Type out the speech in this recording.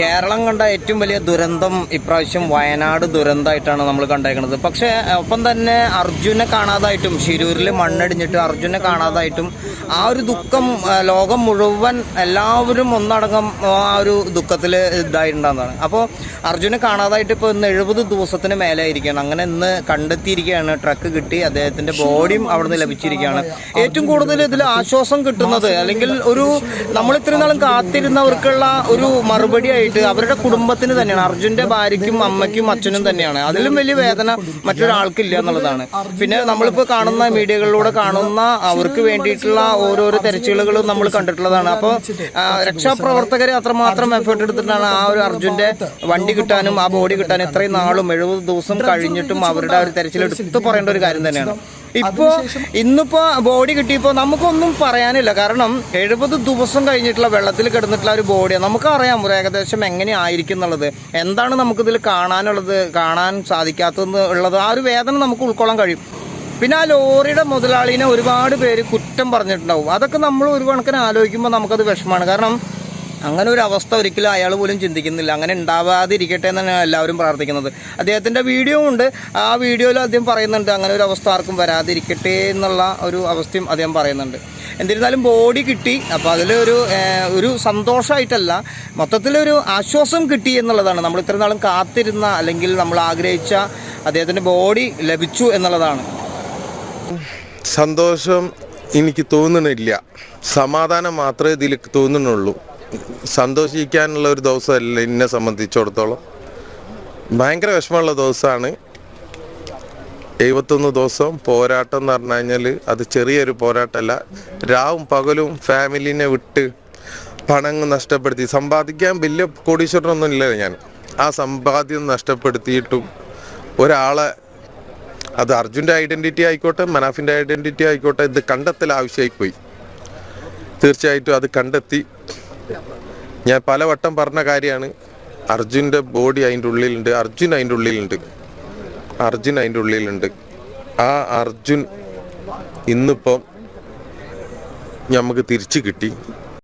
കേരളം കണ്ട ഏറ്റവും വലിയ ദുരന്തം ഇപ്രാവശ്യം വയനാട് ദുരന്തമായിട്ടാണ് നമ്മൾ കണ്ടേക്കുന്നത്. പക്ഷേ ഒപ്പം തന്നെ അർജുനെ കാണാതായിട്ടും ശിരൂരിൽ മണ്ണടിഞ്ഞിട്ട് അർജുനെ കാണാതായിട്ടും ആ ഒരു ദുഃഖം ലോകം മുഴുവൻ എല്ലാവരും ഒന്നടങ്കം ആ ഒരു ദുഃഖത്തിൽ ഇതായിട്ടുണ്ടാകുന്നതാണ്. അപ്പോൾ അർജുനെ കാണാതായിട്ട് ഇപ്പോൾ ഇന്ന് എഴുപത് ദിവസത്തിന് മേലെ ഇരിക്കുകയാണ് അങ്ങനെ ഇന്ന് കണ്ടെത്തിയിരിക്കുകയാണ്. ട്രക്ക് കിട്ടി അദ്ദേഹത്തിന്റെ ബോഡിയും അവിടുന്ന് ലഭിച്ചിരിക്കുകയാണ്. ഏറ്റവും കൂടുതൽ ഇതിൽ ആശ്വാസം കിട്ടുന്നത് അല്ലെങ്കിൽ ഒരു നമ്മൾ ഇത്രയും നാളും കാത്തിരുന്നവർക്കുള്ള ഒരു മറുപടി ആയിട്ട് അവരുടെ കുടുംബത്തിന് തന്നെയാണ്. അർജുന്റെ ഭാര്യയ്ക്കും അമ്മയ്ക്കും അച്ഛനും തന്നെയാണ്. അതിലും വലിയ വേദന മറ്റൊരാൾക്കില്ല എന്നുള്ളതാണ്. പിന്നെ നമ്മളിപ്പോൾ കാണുന്ന മീഡിയകളിലൂടെ കാണുന്ന അവർക്ക് വേണ്ടിയിട്ടുള്ള ഓരോരോ തെരച്ചിലുകളും നമ്മൾ കണ്ടിട്ടുള്ളതാണ്. അപ്പോൾ രക്ഷാപ്രവർത്തകർ അത്രമാത്രം എഫേർട്ട് എടുത്തിട്ടാണ് ആ ഒരു അർജുന്റെ വണ്ടി കിട്ടാനും ആ ബോഡി കിട്ടാനും ഇത്രയും നാളും എഴുപത് ദിവസം കഴിഞ്ഞിട്ടും അവരുടെ ആ ഒരു തെരച്ചിൽ പറയേണ്ട ഒരു കാര്യം തന്നെയാണ്. ഇപ്പോ ഇന്നിപ്പോ ബോഡി കിട്ടിയപ്പോ നമുക്കൊന്നും പറയാനില്ല. കാരണം എഴുപത് ദിവസം കഴിഞ്ഞിട്ടുള്ള വെള്ളത്തിൽ കിടന്നിട്ടുള്ള ഒരു ബോഡിയാണ് നമുക്ക് അറിയാം ഏകദേശം എങ്ങനെ ആയിരിക്കും എന്നുള്ളത്. എന്താണ് നമുക്കിതിൽ കാണാനുള്ളത് കാണാൻ സാധിക്കാത്തത് ഉള്ളത്. ആ ഒരു വേദന നമുക്ക് ഉൾക്കൊള്ളാൻ കഴിയും. പിന്നെ ആ ലോറിയുടെ മുതലാളിനെ ഒരുപാട് പേര് കുറ്റം പറഞ്ഞിട്ടുണ്ടാവും. അതൊക്കെ നമ്മൾ ഒരു കണക്കിന് ആലോചിക്കുമ്പോൾ നമുക്കത് വിഷമമാണ്. കാരണം അങ്ങനെ ഒരു അവസ്ഥ ഒരിക്കലും അയാൾ പോലും ചിന്തിക്കുന്നില്ല. അങ്ങനെ ഉണ്ടാവാതിരിക്കട്ടെ എന്നാണ് എല്ലാവരും പ്രാർത്ഥിക്കുന്നത്. അദ്ദേഹത്തിന്റെ വീഡിയോ ഉണ്ട്. ആ വീഡിയോയിൽ അദ്ദേഹം പറയുന്നുണ്ട് അങ്ങനെ ഒരു അവസ്ഥ ആർക്കും വരാതിരിക്കട്ടെ എന്നുള്ള ഒരു അവസ്ഥയും അദ്ദേഹം പറയുന്നുണ്ട്. എന്നിരുന്നാലും ബോഡി കിട്ടി. അപ്പോൾ അതിലൊരു ഒരു സന്തോഷമായിട്ടല്ല മൊത്തത്തിലൊരു ആശ്വാസം കിട്ടി എന്നുള്ളതാണ്. നമ്മൾ ഇത്ര നാളും കാത്തിരുന്ന അല്ലെങ്കിൽ നമ്മൾ ആഗ്രഹിച്ച അദ്ദേഹത്തിന്റെ ബോഡി ലഭിച്ചു എന്നുള്ളതാണ്. സന്തോഷം എനിക്ക് തോന്നണില്ല സമാധാനം മാത്രമേ ഇതിൽ തോന്നുന്നുള്ളൂ. സന്തോഷിക്കാനുള്ള ഒരു ദിവസമല്ല എന്നെ സംബന്ധിച്ചിടത്തോളം. ഭയങ്കര വിഷമമുള്ള ദിവസമാണ്. എഴുപത്തൊന്ന് ദിവസം പോരാട്ടം എന്ന് പറഞ്ഞു കഴിഞ്ഞാൽ അത് ചെറിയൊരു പോരാട്ടമല്ല. രാവും പകലും ഫാമിലിനെ വിട്ട് പണം നഷ്ടപ്പെടുത്തി. സമ്പാദിക്കാൻ വലിയ കോടീശ്വരനൊന്നും ഇല്ല ഞാൻ. ആ സമ്പാദ്യം നഷ്ടപ്പെടുത്തിയിട്ടും ഒരാളെ അത് അർജുന്റെ ഐഡന്റിറ്റി ആയിക്കോട്ടെ മനാഫിന്റെ ഐഡന്റിറ്റി ആയിക്കോട്ടെ ഇത് കണ്ടെത്തൽ ആവശ്യമായി പോയി തീർച്ചയായിട്ടും അത് കണ്ടെത്തി. ഞാൻ പലവട്ടം പറഞ്ഞ കാര്യമാണ്. അർജുന്റെ ബോഡി അതിന്റെ ഉള്ളിലുണ്ട്. അർജുൻ അതിന്റെ ഉള്ളിലുണ്ട്. അർജുൻ അതിന്റെ ഉള്ളിലുണ്ട്. ആ അർജുൻ ഇന്നിപ്പം നമുക്ക് തിരിച്ചു കിട്ടി.